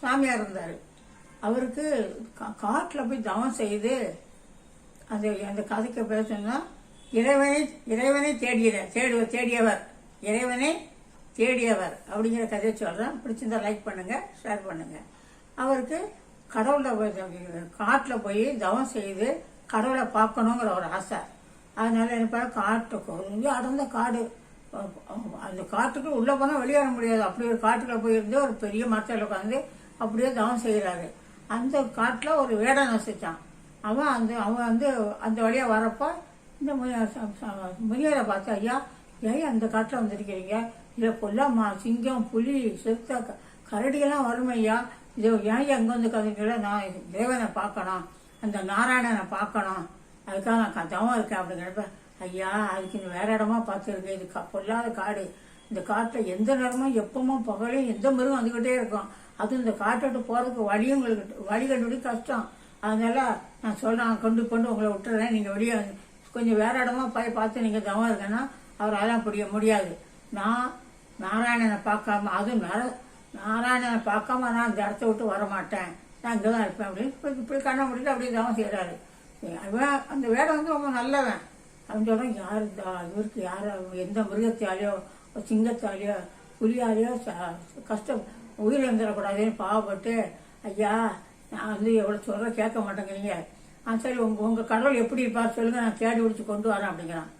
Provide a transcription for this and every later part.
சாமியார் இருந்தார். அவருக்கு கா- போய் தவம் செய்து அது அந்த கதைக்கு பேசணும்னா இறைவனை இறைவனை தேடிய தேடுவ தேடியவர். இறைவனை தேடியவர் அப்படிங்கிற கதையை சொல்கிறேன் பிடிச்சிருந்தா லைக் பண்ணுங்கள் ஷேர் பண்ணுங்கள் அவருக்கு கடவுளை காட்டில் போய் தவம் செய்து கடவுளை பார்க்கணுங்கிற ஒரு ஆசை. அதனால என்ன காட்டு காட்டுக்கு கொஞ்சம் அடர்ந்த காடு. அந்த காட்டுக்கு உள்ளே போனால் வெளியே வர முடியாது. அப்படி ஒரு காட்டுக்குள்ளே போயிருந்து ஒரு பெரிய மரத்தில் உட்காந்து அப்படியே தவம் செய்கிறாரு. அந்த காட்டில் ஒரு வேடம் நசிச்சான். அவன் அந்த அவன் வந்து அந்த வழியாக வரப்போ இந்த மு- ச- பார்த்து ஐயா ஏன் அந்த காட்டில் வந்திருக்கிறீங்க? இதில் கொல்லாமா சிங்கம் புலி சிறுத்தை க- கரடியெல்லாம் வரும் ஐயா. இது ஏன் அங்கே வந்து கதைங்கள நான் தேவனை பார்க்கணும். அந்த நாராயணனை பார்க்கணும். அதுக்காக நான் தவம் இருக்கேன். அப்படிங்கிறப்ப ஐயா அதுக்கு நீ வேற இடமா பார்த்துருக்கு. இது க- பொல்லாத காடு. இந்த காட்டில் எந்த நேரமும் எப்பவும் பகலையும் எந்த மிருகம் வந்துக்கிட்டே இருக்கும். அது இந்த காட்டை விட்டு போகிறதுக்கு வழியும் உங்களுக்கு வழி கண்டுபிடி கஷ்டம். அதனால நான் சொல்கிறேன் கொண்டு கொண்டு உங்களை விட்டுறேன். நீங்கள் வெளியே கொஞ்சம் வேற இடமா போய் பார்த்து நீங்கள் தவம் இருக்கேன்னா அவர் அதெல்லாம் புரிய முடியாது. நான் நாராயணனை பார்க்காம அதுவும் நர நாராயணனை பார்க்காம நான் இந்த இடத்த விட்டு வர மாட்டேன் நான் இங்கே தான் இருப்பேன் அப்படின்னு இப்படி இப்படி கண்ணை முடிட்டு அப்படியே தவம் செய்கிறாரு அவன் அந்த வேடம் வந்து ரொம்ப நல்லவன். அப்படின்னு சொல்றான் யார் இந்த இவருக்கு யார் எந்த மிருகத்தாலேயோ சிங்கத்தாலேயோ புலியாலேயோ கஷ்டம் உயிர் வந்துடக்கூடாதுன்னு பாவப்பட்டு ஐயா நான் வந்து எவ்வளோ சொல்கிற கேட்க மாட்டேங்கிறீங்க. ஆ சரி உங்கள் உங்கள் கடவுள் எப்படி இருப்பார் சொல்லுங்கள் நான் தேடி பிடிச்சி கொண்டு வரேன் அப்படிங்கிறான்.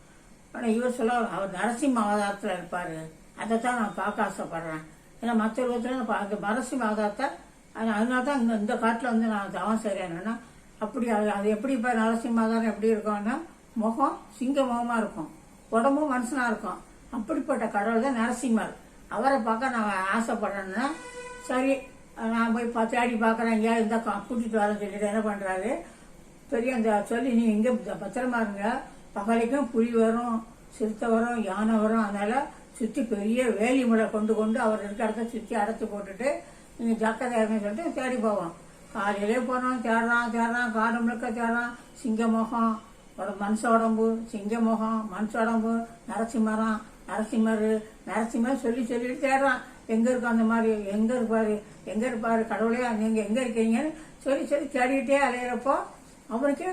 ஆனால் இவர் சொல்ல அவர் நரசிம்ம அவதாரத்தில் இருப்பார். அதை தான் நான் பார்க்க ஆசைப்பட்றேன். ஏன்னா மற்ற விதத்தில் நான் அந்த நரசிம்ம அவதாரத்தை அது- அதனால தான் இந்த இந்த காட்டில் வந்து நான் தவம் செய்கிறேன்னா அப்படி அது அது எப்படி இப்போ நரசிம்ம அவதாரம் எப்படி இருக்கும்னா முகம் சிங்க முகமாக இருக்கும். உடம்பும் மனுஷனாக இருக்கும். அப்படிப்பட்ட கடவுள் தான் நரசிம்மர். அவரை பார்க்க நான் ஆசைப்படுறேன்னா சரி நான் போய் பா- தேடி பார்க்குறேன் எங்கேயா இருந்தால் கூட்டிகிட்டு வரேன்னு சொல்லிட்டு என்ன பண்ணுறாரு பெரிய அந்த சொல்லி நீ எங்கே பத்திரமா இருங்க. பகலைக்கும் புலி வரும் சிறுத்தை வரும் யானை வரும். அதனால் சுற்றி பெரிய வேலி முறை கொண்டு கொண்டு அவர் இருக்க இடத்த சுற்றி அடைத்து போட்டுட்டு நீங்கள் ஜாக்கிரதை இருங்கன்னு சொல்லிட்டு தேடி போவோம். காலையிலே போனோம் தேடுறான் தேடுறான் காடு முழுக்க தேடுறான். சிங்க முகம் மனுஷ உடம்பு சிங்க முகம் மனுஷ உடம்பு நரசிம்மரம் நரசிம்மர் நரசிம்மர் சொல்லி சொல்லிட்டு தேடுறான். எங்க இருக்கும் அந்த மாதிரி? எங்க இருப்பாரு எங்க இருப்பாரு கடவுளே நீங்க எங்க இருக்கீங்கன்னு சொல்லி சொல்லி தேடிக்கிட்டே அலையிறப்போ அவனுக்கே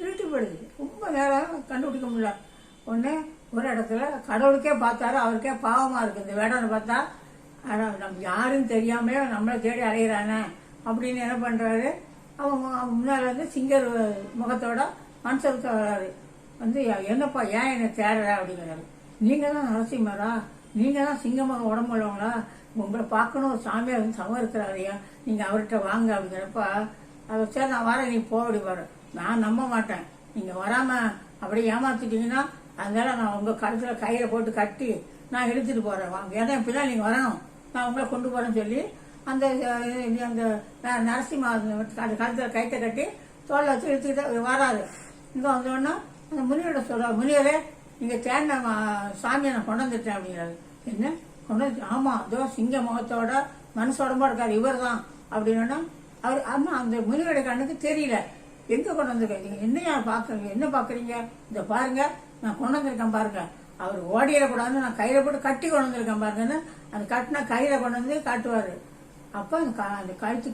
இருட்டுப்படுது. ரொம்ப நேரம் கண்டுபிடிக்க முடியல. ஒன்று ஒரு இடத்துல கடவுளுக்கே பார்த்தாரு. அவருக்கே பாவமாக இருக்குது இந்த வேடனை பார்த்தா ஆனால் நம்ம யாருன்னு தெரியாம நம்மளை தேடி அலையிறானே அப்படின்னு என்ன பண்ணுறாரு அவங்க அவங்க முன்னால் வந்து சிங்கர் முகத்தோட மனுஷருக்கு வர்றாரு வந்து என்னப்பா ஏன் என்னை தேடுற? அப்படிங்கிறாரு. நீங்கள் தான் நரசிம்மரா? நீங்கள் தான் சிங்கமாக உடம்பு உள்ளவங்களா? உங்களை பார்க்கணும் சாமியார் வந்து சமம் இருக்கிறாரையா நீங்கள் அவர்கிட்ட வாங்க அப்படிங்கிறப்ப அவர் சரி நான் வரேன் நீ போக அப்படி வர நான் நம்ப மாட்டேன். நீங்கள் வராமல் அப்படியே ஏமாத்திட்டீங்கன்னா அதனால நான் உங்கள் கழுத்தில் கயிறை போட்டு கட்டி நான் எடுத்துகிட்டு போகிறேன் வாங்க ஏன்னா இப்படிதான் நீங்கள் வரணும். நான் உங்களை கொண்டு போகிறேன்னு சொல்லி அந்த அந்த நரசிம்மா நரசிம்ம அந்த கழுத்தில் கயிற்றை கட்டி தோலை வச்சு இழுத்துக்கிட்டு வராரு. இங்கே வந்தோடனே அந்த முனியோட சொல்கிறார் முனியரே நீங்கள் தேடின மா- சாமியை நான் கொண்டு வந்துட்டேன் அப்படிங்கிறாரு. என்ன? கொண்டு வந்து ஆமாம் அதோ சிங்க முகத்தோட மனசு இருக்கார் இவர் தான் அப்படின்னா அவர் ஆமாம் அந்த முனிவருடைய கண்ணுக்கு தெரியல. எங்கே கொண்டு நீங்கள் என்னையா பார்க்குறீங்க என்ன பார்க்குறீங்க இந்த பாருங்க நான் கொண்டு வந்திருக்கேன் பாருங்க. அவர் ஓடிடக்கூடாதுன்னு நான் கையில் போட்டு கட்டி கொண்டு வந்திருக்கேன் பாருங்கன்னு அந்த கட்டினா கையில் கொண்டு வந்து காட்டுவார். அப்போ அந்த க- அந்த கழுத்து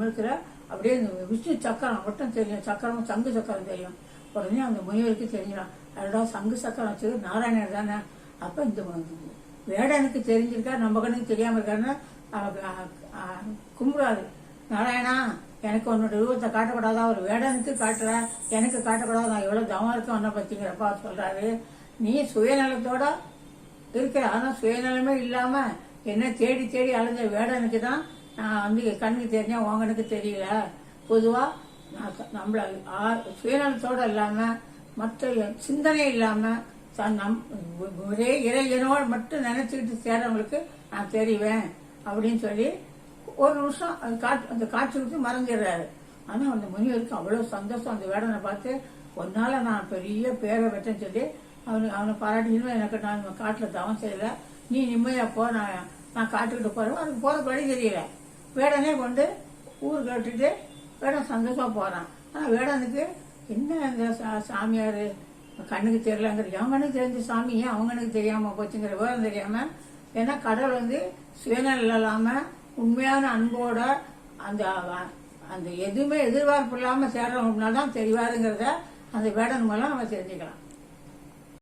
மிருத்துல அப்படியே இந்த விஷ்ணு சக்கரம் மட்டும் தெரியும். சக்கரம் சங்கு சக்கரம் தெரியும். உடனே அந்த முனிவருக்கு தெரிஞ்சிடும். அதோட சங்கு சக்கரம் வச்சது நாராயணர் தானே? அப்ப இந்த வேடனுக்கு தெரிஞ்சிருக்கா நம்ம கண்ணுக்கு தெரியாம இருக்காருன்னா கும்பிடாது. நாராயணா எனக்கு உன்னோட ரூபத்தை காட்டக்கூடாதா? ஒரு வேடனுக்கு காட்டுற எனக்கு காட்டக்கூடாது? நான் எவ்வளவு தவம் இருக்கேன் உன்னை பத்திங்கிறப்பா சொல்றாரு. நீ சுயநலத்தோட இருக்கிற ஆனா சுயநலமே இல்லாம என்ன தேடி தேடி அலைஞ்ச வேடனுக்கு தான் நான் வந்து கண்ணுக்கு தெரிஞ்சேன் உங்கனுக்கு தெரியல. பொதுவா நான் நம்மள ஆ- சுயநலத்தோட இல்லாம மற்ற சிந்தனை இல்லாம நம் ஒரே இறைவனோடு மட்டும் நினைச்சுக்கிட்டு சேரவங்களுக்கு நான் தெரிவேன் அப்படின்னு சொல்லி ஒரு நிமிஷம் அந்த காற்று அந்த காட்சி விட்டு மறைஞ்சிடுறாரு ஆனா அந்த முனிவருக்கு அவ்வளவு சந்தோஷம் அந்த வேடனை பார்த்து ஒன்னால நான் பெரிய பேரை வெட்டேன்னு சொல்லி அவனுக்கு அவனை பாராட்டினும் எனக்கு நான் காட்டுல தவம் செய்யல. நீ நிம்மதியாக போ நான் நான் காட்டுக்கிட்டு போறேன். அதுக்கு போற வழி தெரியல. வேடனே கொண்டு ஊர் கட்டிட்டு வேடன் சந்தோஷமா போறான். ஆனா வேடனுக்கு என்ன அந்த சா- சாமியார்? கண்ணுக்கு தெரியலங்கிற என் கண்ணுக்கு தெரிஞ்ச சாமி? ஏன் அவங்க கண்ணுக்கு தெரியாம போச்சுங்கிற விவரம் தெரியாம ஏன்னா கடவுள் வந்து சுயநலம் இல்லாம உண்மையான அன்போட அந்த அந்த எதுவுமே எதிர்பார்ப்பு இல்லாம சேர்றவங்கனால தான் தெரிவாருங்கிறத அந்த வேடன் மூலம் அவன் தெரிஞ்சுக்கலாம்.